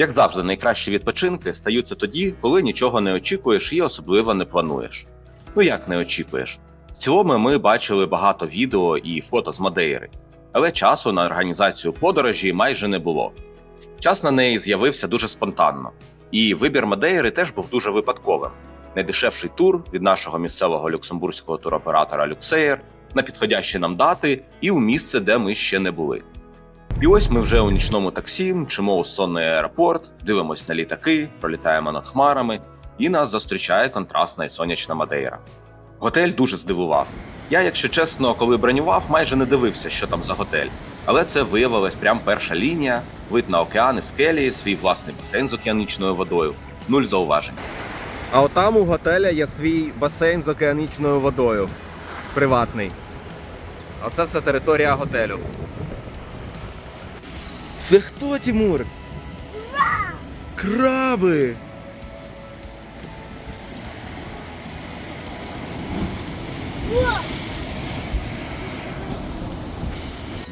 Як завжди, найкращі відпочинки стаються тоді, коли нічого не очікуєш і особливо не плануєш. Ну як не очікуєш? В цілому ми бачили багато відео і фото з Мадейри, але часу на організацію подорожі майже не було. Час на неї з'явився дуже спонтанно, і вибір Мадейри теж був дуже випадковим. Найдешевший тур від нашого місцевого люксембурзького туроператора Люксеєр на підходящі нам дати і у місце, де ми ще не були. І ось ми вже у нічному таксі, мчимо у сонний аеропорт, дивимось на літаки, пролітаємо над хмарами, і нас зустрічає контрастна і сонячна Мадейра. Готель дуже здивував. Я, якщо чесно, коли бронював, майже не дивився, що там за готель. Але це виявилась прям перша лінія, вид на океан і скелі, свій власний басейн з океанічною водою. Нуль зауважень. А отам у готеля є свій басейн з океанічною водою. Приватний. А це все територія готелю. Це хто, Тимур? Краби!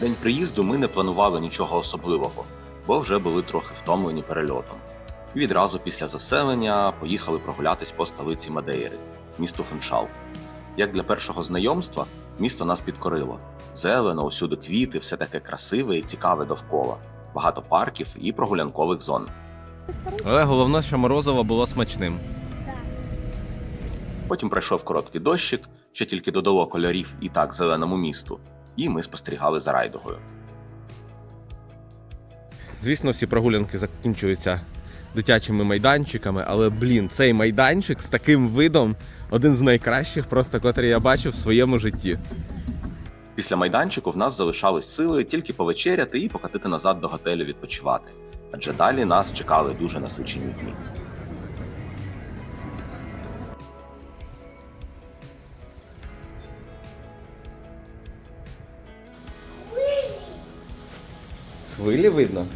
День приїзду ми не планували нічого особливого, бо вже були трохи втомлені перельотом. Відразу після заселення поїхали прогулятись по столиці Мадейри, місту Фуншал. Як для першого знайомства, місто нас підкорило. Зелено, усюди квіти, все таке красиве і цікаве довкола, багато парків і прогулянкових зон. Але головне, що морозиво було смачним. Потім пройшов короткий дощик, що тільки додало кольорів і так зеленому місту, і ми спостерігали за райдугою. Звісно, всі прогулянки закінчуються дитячими майданчиками, але блін, цей майданчик з таким видом один з найкращих, просто котрий я бачив в своєму житті. Після майданчику в нас залишались сили тільки повечеряти і покатити назад до готелю відпочивати, адже далі нас чекали дуже насичені дні. Хвилі видно.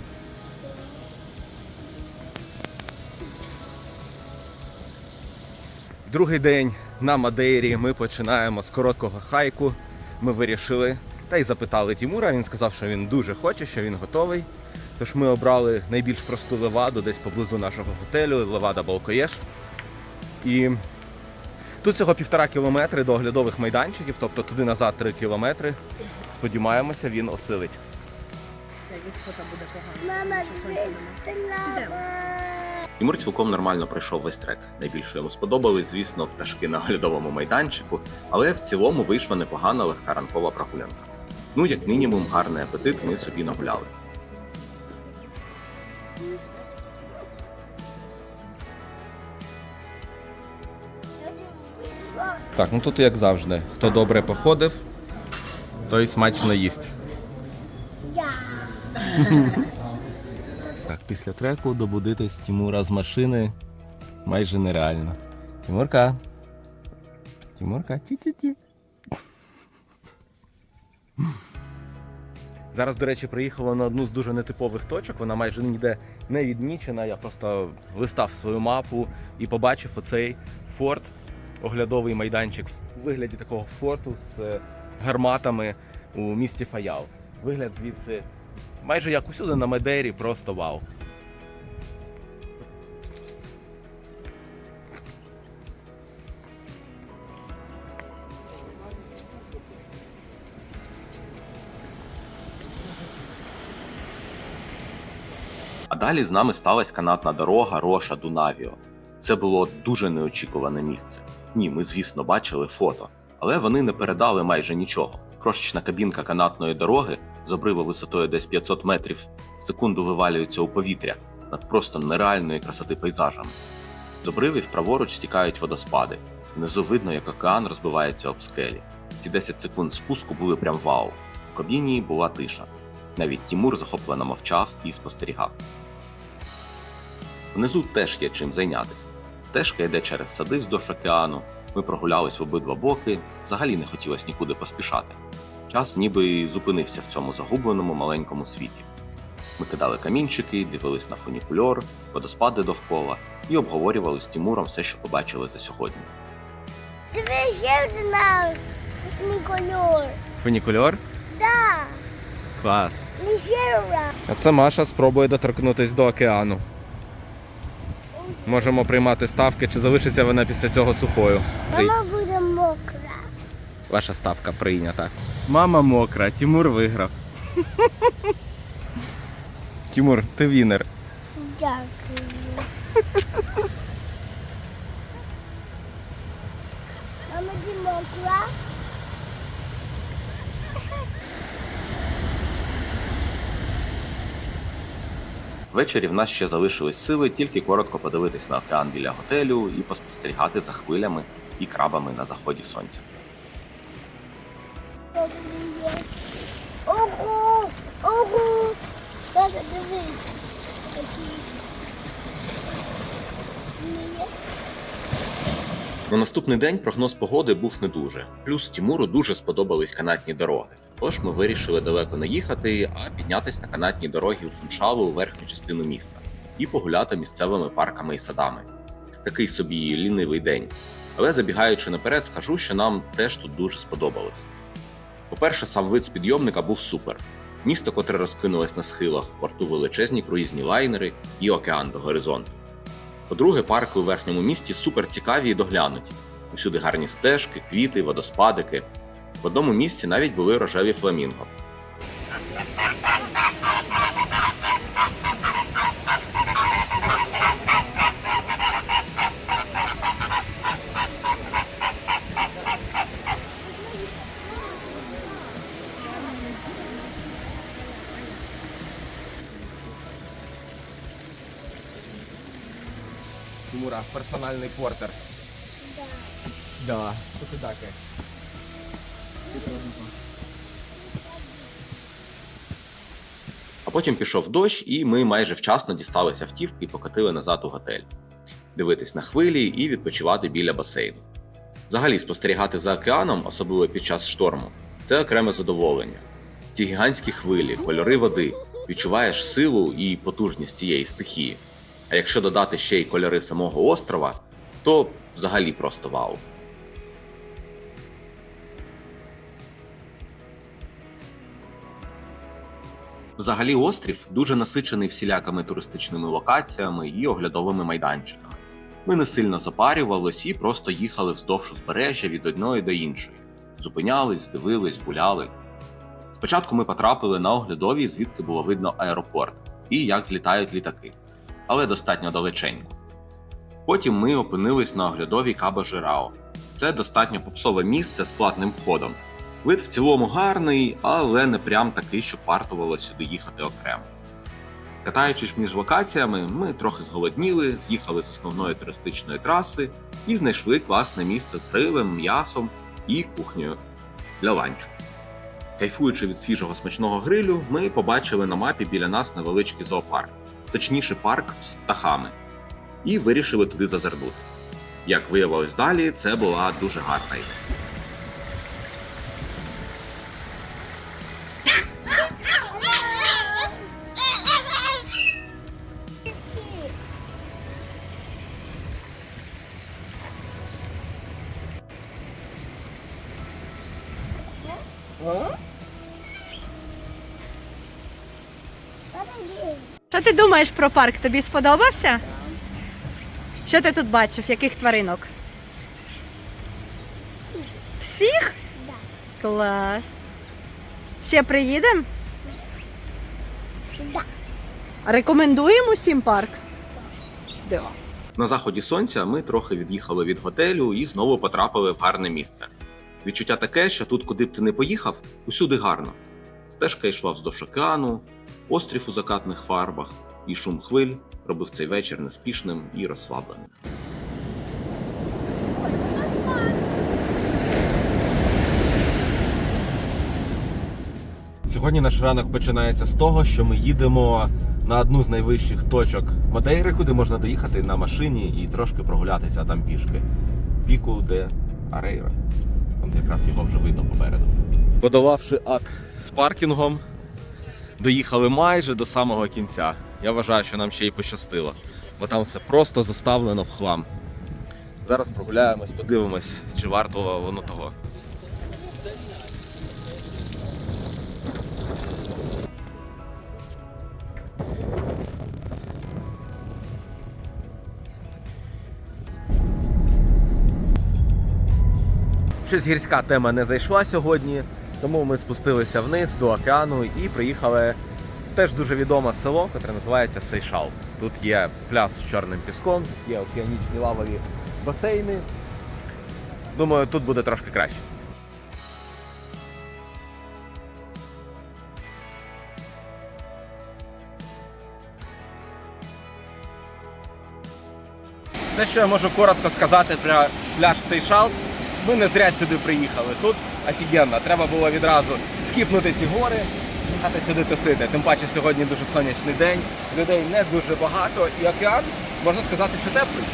Другий день на Мадейрі ми починаємо з короткого хайку. Ми вирішили та й запитали Тімура. Він сказав, що він дуже хоче, що він готовий. Тож ми обрали найбільш просту леваду десь поблизу нашого готелю, левада Балкоєш. І тут всього півтора кілометри до оглядових майданчиків, тобто туди назад три кілометри. Сподіваємося, він осилить. Мама, це Тимур цілком нормально пройшов весь трек. Найбільше йому сподобались, звісно, пташки на оглядовому майданчику, але в цілому вийшла непогана легка ранкова прогулянка. Ну, як мінімум, гарний апетит ми собі нагуляли. Так, ну тут як завжди. Хто добре походив, той смачно їсть. Так, після треку добудитись Тимура з машини майже нереально. Тимурка. Тимурка, ті-ті-ті. Зараз, до речі, приїхала на одну з дуже нетипових точок. Вона майже ніде не відмічена. Я просто листав свою мапу і побачив оцей форт, оглядовий майданчик у вигляді такого форту з гарматами у місті Фаял. Вигляд звідси майже як усюди на Медері, просто вау. А далі з нами сталася канатна дорога Роша Дунавіо. Це було дуже неочікуване місце. Ні, ми, звісно, бачили фото, але вони не передали майже нічого. Крошечна кабінка канатної дороги з обриву висотою десь 500 метрів секунду вивалюється у повітря над просто нереальної красоти пейзажами. З обривів праворуч стікають водоспади. Внизу видно, як океан розбивається об скелі. Ці 10 секунд спуску були прям вау. В кабіні була тиша. Навіть Тімур захоплено мовчав і спостерігав. Внизу теж є чим зайнятися. Стежка йде через сади вздовж океану. Ми прогулялись в обидва боки, взагалі не хотілося нікуди поспішати. Час ніби зупинився в цьому загубленому маленькому світі. Ми кидали камінчики, дивились на фунікульор, водоспади довкола і обговорювали з Тімуром все, що побачили за сьогодні. Дивись, ще. Фунікульор? Да, Клас. не ще одна. А це Маша спробує доторкнутися до океану. Можемо приймати ставки, чи залишиться вона після цього сухою. Мама буде мокра. Ваша ставка прийнята. Мама мокра, Тимур виграв. Тимур, ти вінер. Дякую. Мама ти мокра? Ввечері в нас ще залишились сили тільки коротко подивитись на океан біля готелю і поспостерігати за хвилями і крабами на заході сонця. На наступний день прогноз погоди був не дуже. Плюс Тімуру дуже сподобались канатні дороги. Тож ми вирішили далеко не їхати, а піднятись на канатні дороги у Фуншалу у верхню частину міста і погуляти місцевими парками і садами. Такий собі лінивий день. Але забігаючи наперед, скажу, що нам теж тут дуже сподобалось. По-перше, сам вид з підйомника був супер. Місто, котре розкинулось на схилах, порту величезні круїзні лайнери і океан до горизонту. По-друге, парки у верхньому місті супер цікаві і доглянуті. Усюди гарні стежки, квіти, водоспадики. В одному місці навіть були рожеві фламінго. Тимура, персональний портер. Да. Да. Що ти таке? А потім пішов дощ, і ми майже вчасно дісталися автівки і покатили назад у готель, дивитись на хвилі і відпочивати біля басейну. Взагалі, спостерігати за океаном, особливо під час шторму, це окреме задоволення. Ці гігантські хвилі, кольори води, відчуваєш силу і потужність цієї стихії. А якщо додати ще й кольори самого острова, то взагалі просто вау. Взагалі, острів дуже насичений всілякими туристичними локаціями і оглядовими майданчиками. Ми не сильно запарювались і просто їхали вздовж узбережжя від одної до іншої. Зупинялись, дивились, гуляли. Спочатку ми потрапили на оглядові, звідки було видно аеропорт і як злітають літаки, але достатньо далеченько. Потім ми опинились на оглядовій Кабо Жирао. Це достатньо попсове місце з платним входом. Вид в цілому гарний, але не прям такий, щоб вартувало сюди їхати окремо. Катаючись між локаціями, ми трохи зголодніли, з'їхали з основної туристичної траси і знайшли класне місце з грилем, м'ясом і кухнею для ланчу. Кайфуючи від свіжого смачного грилю, ми побачили на мапі біля нас невеличкий зоопарк, точніше парк з птахами, і вирішили туди зазирнути. Як виявилось далі, це була дуже гарна ідея. Тата, є. Що ти думаєш про парк? Тобі сподобався? Що ти тут бачив? Яких тваринок? Всіх? Клас. Ще приїдемо? Рекомендуємо усім парк? Да. На заході сонця ми трохи від'їхали від готелю і знову потрапили в гарне місце. Відчуття таке, що тут, куди б ти не поїхав, усюди гарно. Стежка йшла вздовж океану, острів у закатних фарбах, і шум хвиль робив цей вечір неспішним і розслабленим. Сьогодні наш ранок починається з того, що ми їдемо на одну з найвищих точок Мадейри, куди можна доїхати на машині і трошки прогулятися там пішки. Піку де Арейра. Там якраз його вже видно попереду. Подолавши ад з паркінгом, доїхали майже до самого кінця. Я вважаю, що нам ще й пощастило, бо там все просто заставлено в хлам. Зараз прогуляємось, подивимось, чи варто воно того. Щось гірська тема не зайшла сьогодні тому ми спустилися вниз до океану і приїхали теж дуже відоме село, яке називається Сейшал. Тут є пляж з чорним піском, тут є океанічні лавові басейни. Думаю, тут буде трошки краще. Все, що я можу коротко сказати про пляж Сейшал, ми не зря сюди приїхали. Тут офігенно. Треба було відразу скіпнути ці гори, їхати сюди тусити. Тим паче сьогодні дуже сонячний день, людей не дуже багато, і океан, можна сказати, що теплий.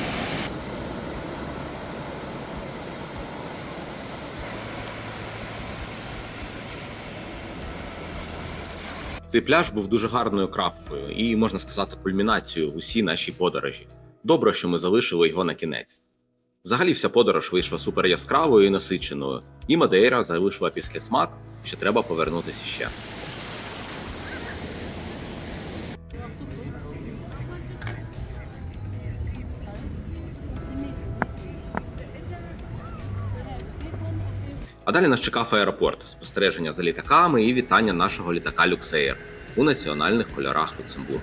Цей пляж був дуже гарною крапкою і, можна сказати, кульмінацією в усій нашій подорожі. Добре, що ми залишили його на кінець. Взагалі, вся подорож вийшла супер яскравою і насиченою, і Мадейра залишила після смак, що треба повернутися ще. А далі нас чекав аеропорт, спостереження за літаками і вітання нашого літака Люксеєр у національних кольорах Люксембургу.